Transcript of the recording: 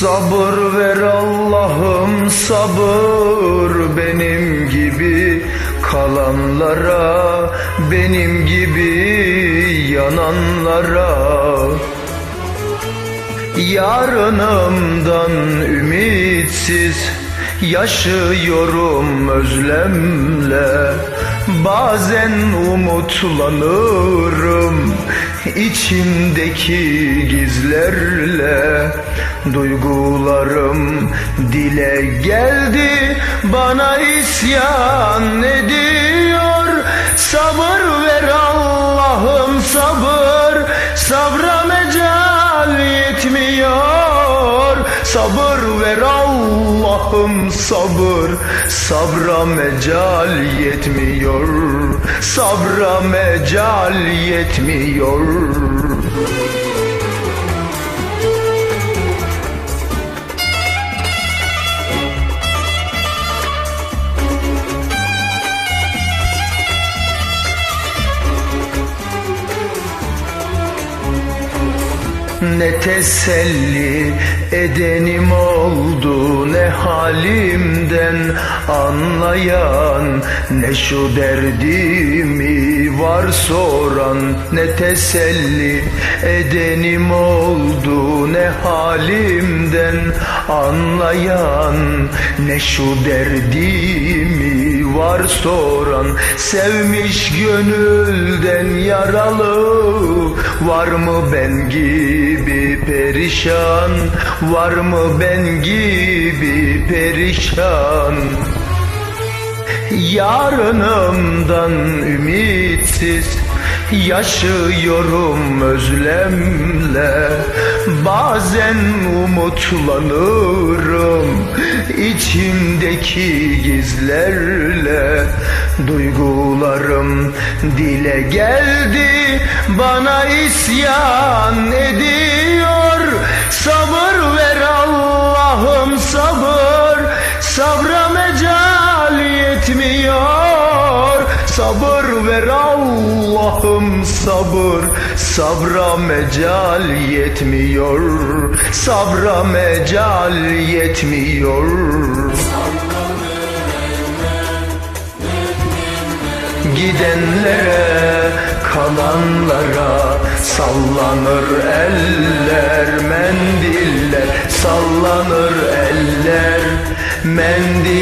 Sabır ver Allah'ım sabır benim gibi. Kalanlara benim gibi yananlara. Yarınımdan ümitsiz yaşıyorum özlemle Bazen umutlanırım içimdeki gizlerle. Duygularım dile geldi bana isyan ediyor. Sabır ver Sabır ver Allah'ım sabır. Sabra mecal yetmiyor Sabra mecal yetmiyor. Ne teselli halimden anlayan Ne şu derdimi var soran ne teselli edenim oldu ne halimden anlayan Ne şu derdimi var soran Sevmiş gönülden yaralı. Var mı ben gibi perişan? Var mı ben gibi perişan? Yarınımdan ümitsiz Yaşıyorum özlemle. Bazen umutlanırım içimdeki gizlerle Duygularım dile geldi. Bana isyan ediyor. Sabır ver Allah'ım sabır. Sabra mecal yetmiyor. Sabır ver Allah'ım sabır Sabra mecal yetmiyor Sabra mecal yetmiyor. Gidenlere kalanlara sallanır eller mendiller sallanır eller mendiller